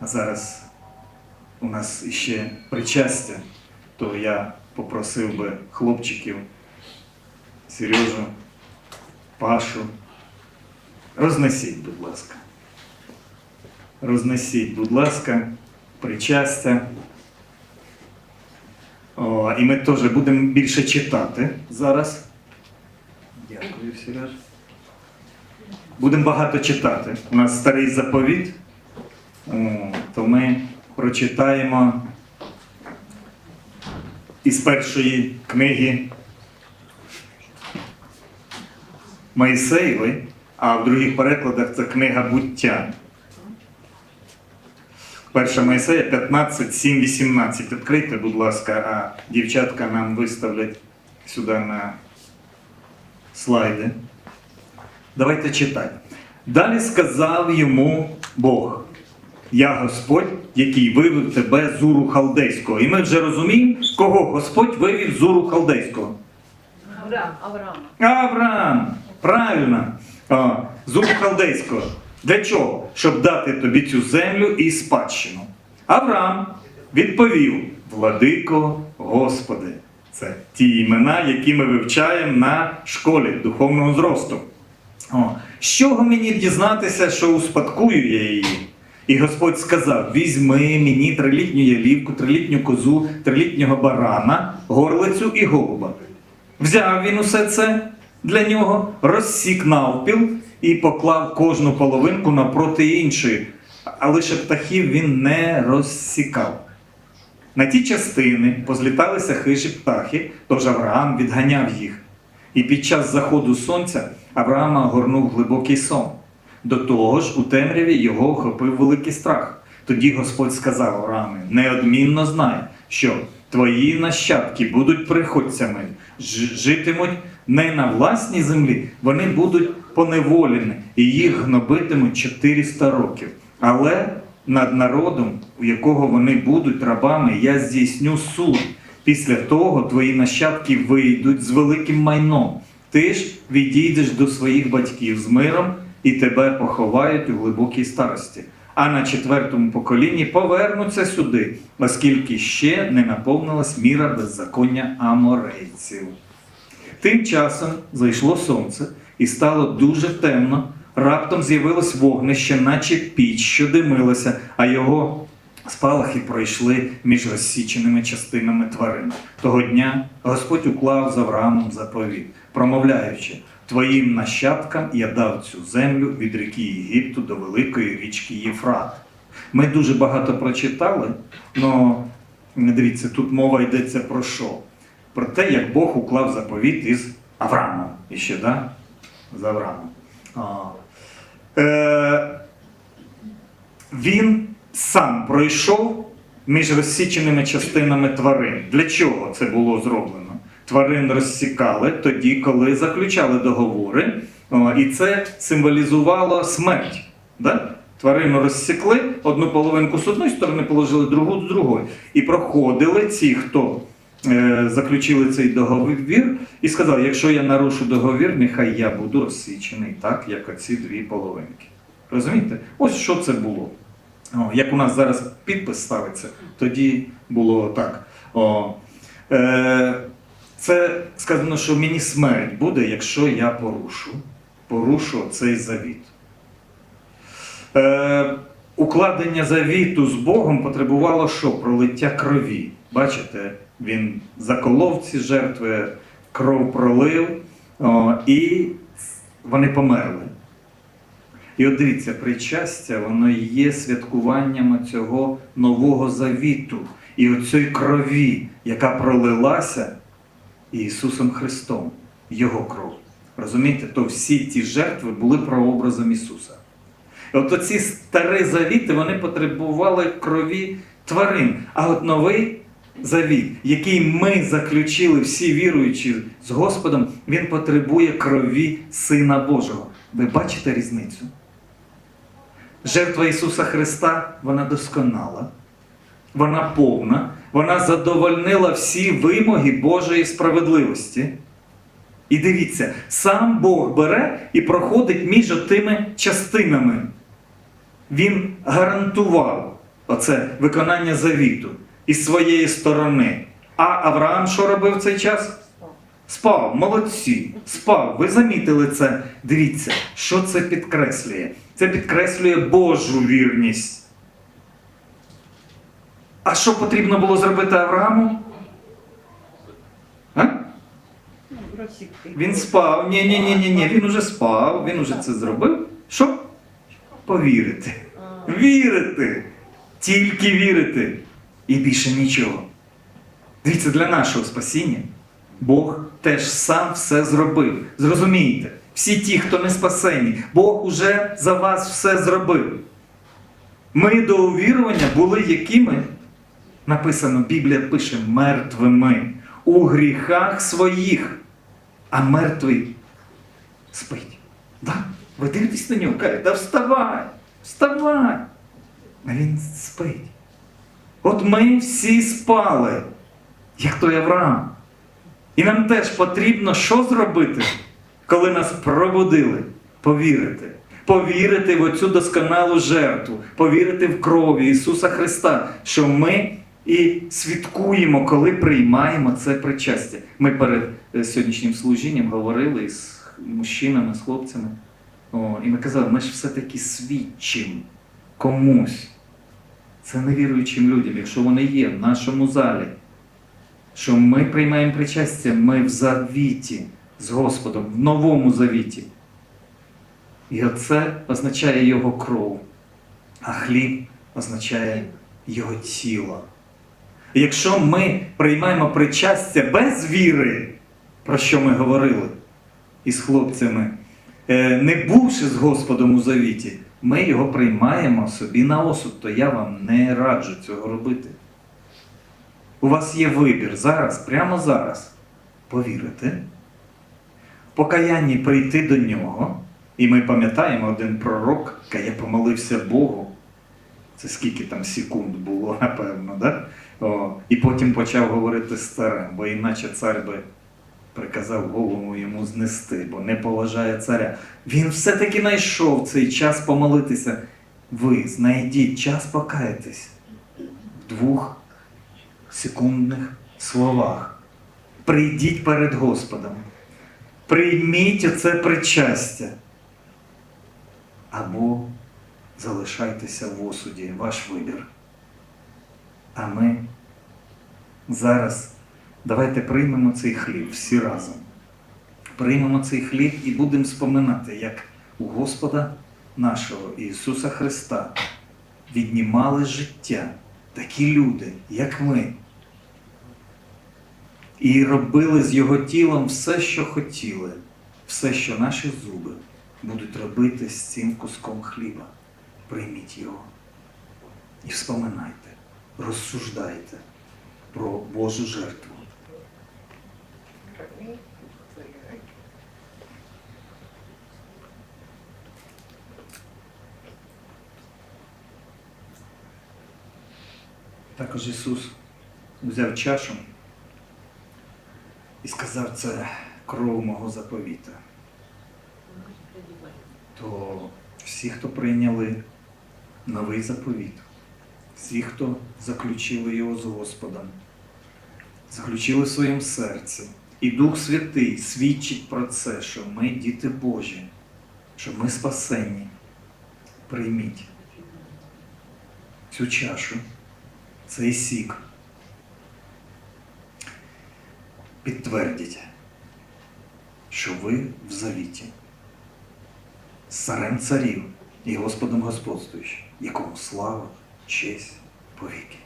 А зараз у нас ще причастя, то я попросив би хлопчиків, Сережу, Пашу. Рознесіть, будь ласка. Рознесіть, будь ласка, причастя. О, і ми теж будемо більше читати зараз. Дякую, Сереж. Будемо багато читати. У нас старий заповіт, то ми прочитаємо із першої книги Моїсеєвої, а в других перекладах це книга буття. Перша Моїсея 15, 7, 18. Відкрийте, будь ласка, а дівчатка нам виставлять сюди на слайди. Давайте читати. Далі сказав йому Бог: Я Господь, який вивів тебе з Уру Халдейського. І ми вже розуміємо, кого Господь вивів з Уру Халдейського. Авраам. Авраам. Авраам! Правильно! А, з Уру Халдейського. Для чого? Щоб дати тобі цю землю і спадщину. Авраам відповів: Владико Господи. Це ті імена, які ми вивчаємо на школі духовного зросту. О, з чого мені дізнатися, що успадкую я її? І Господь сказав: візьми мені трилітню ялівку, трилітню козу, трилітнього барана, горлицю і голуба. Взяв він усе це для нього, розсік навпіл і поклав кожну половинку напроти іншої, а лише птахів він не розсікав. На ті частини позліталися хижі птахи, тож Авраам відганяв їх. І під час заходу сонця Авраама огорнув глибокий сон. До того ж, у темряві його охопив великий страх. Тоді Господь сказав Авраамі: неодмінно знай, що твої нащадки будуть приходцями, житимуть не на власній землі, вони будуть поневолені, і їх гнобитимуть 400 років. Але над народом, у якого вони будуть рабами, я здійсню суд. Після того твої нащадки вийдуть з великим майном. Ти ж відійдеш до своїх батьків з миром, і тебе поховають у глибокій старості. А на четвертому поколінні повернуться сюди, оскільки ще не наповнилась міра беззаконня аморейців. Тим часом зайшло сонце і стало дуже темно. Раптом з'явилось вогнище, наче піч, що димилося, а його спалахи пройшли між розсіченими частинами тварин. Того дня Господь уклав з Авраамом заповіт, промовляючи: Твоїм нащадкам я дав цю землю від ріки Єгипту до великої річки Єфрат. Ми дуже багато прочитали, але дивіться, тут мова йдеться про що? Про те, як Бог уклав заповіт із Авраамом. І ще, да? З Авраамом. Е, він сам пройшов між розсіченими частинами тварин. Для чого це було зроблено? Тварин розсікали тоді, коли заключали договори, і це символізувало смерть. Да? Тварину розсікли, одну половинку з одної сторони положили, другу з другої. І проходили ці, хто е, заключили цей договір, і сказали, якщо я нарушу договір, нехай я буду розсічений, так, як оці дві половинки. Розумієте? Ось що це було. О, як у нас зараз підпис ставиться, тоді було так. О, е, це сказано, що мені смерть буде, якщо я порушу, порушу цей завіт. Е, укладення завіту з Богом потребувало що? Пролиття крові. Бачите, він заколов ці жертви, кров пролив, о, і вони померли. І от дивіться, причастя, воно є святкуванням цього нового завіту і оцієї крові, яка пролилася Ісусом Христом, Його кров. Розумієте, то всі ті жертви були прообразом Ісуса. І от оці старі завіти вони потребували крові тварин. А от новий завіт, який ми заключили всі віруючі з Господом, він потребує крові Сина Божого. Ви бачите різницю? Жертва Ісуса Христа, вона досконала, вона повна, вона задовольнила всі вимоги Божої справедливості. І дивіться, сам Бог бере і проходить між тими частинами. Він гарантував, Оце виконання завіту із своєї сторони. А Авраам що робив в цей час? Спав, молодці, спав. Ви замітили це? Дивіться, що це підкреслює? Це підкреслює Божу вірність. А що потрібно було зробити Аврааму? А? Він спав. Ні, ні, ні, ні, ні. Він уже спав, він уже це зробив. Що? Повірити. Вірити. Тільки вірити. І більше нічого. Дивіться, для нашого спасіння Бог теж сам все зробив. Зрозумійте, всі ті, хто не спасені, Бог уже за вас все зробив. Ми до увірування були якими? Написано, Біблія пише мертвими у гріхах своїх, а мертвий спить. Да? Ви дивитесь на нього, кажете, да вставай, вставай. А він спить. От ми всі спали, як той Авраам. І нам теж потрібно що зробити, коли нас пробудили? Повірити. Повірити в оцю досконалу жертву, повірити в крові Ісуса Христа, що ми і свідкуємо, коли приймаємо це причастя. Ми перед е, сьогоднішнім служінням говорили з мужчинами, з хлопцями. О, і ми казали, ми ж все-таки свідчимо комусь. Це невіруючим людям, якщо вони є в нашому залі, що ми приймаємо причастя, ми в завіті з Господом, в новому завіті. І оце означає Його кров, а хліб означає Його тіло. І якщо ми приймаємо причастя без віри, про що ми говорили із хлопцями, е, не бувши з Господом у завіті, ми його приймаємо собі на осуд, то я вам не раджу цього робити. У вас є вибір зараз, прямо зараз, повірити, покаянні прийти до нього. І ми пам'ятаємо один пророк, який я помолився Богу. Це скільки там секунд було, напевно, да? О, і потім почав говорити з бо іначе цар би приказав голову йому знести, бо не поважає царя. Він все-таки знайшов цей час помолитися. Ви знайдіть час покаятись в двох секундних словах. Прийдіть перед Господом. Прийміть оце причастя. Або залишайтеся в осуді, ваш вибір. А ми зараз давайте приймемо цей хліб всі разом. Приймемо цей хліб і будемо споминати, як у Господа нашого Ісуса Христа віднімали життя такі люди, як ми. І робили з Його тілом все, що хотіли, все, що наші зуби будуть робити з цим куском хліба. Прийміть його і вспоминайте, розсуждайте про Божу жертву. Також Ісус взяв чашу і сказав, це кров мого заповіта. То всі, хто прийняли новий заповіт, всі, хто заключили його з Господом, заключили в своєму серці. І Дух Святий свідчить про це, що ми діти Божі, що ми спасені. Прийміть цю чашу, цей сік. Підтвердіть, що ви в завіті з царем царів і Господом господствуючим, якому слава, честь повіки.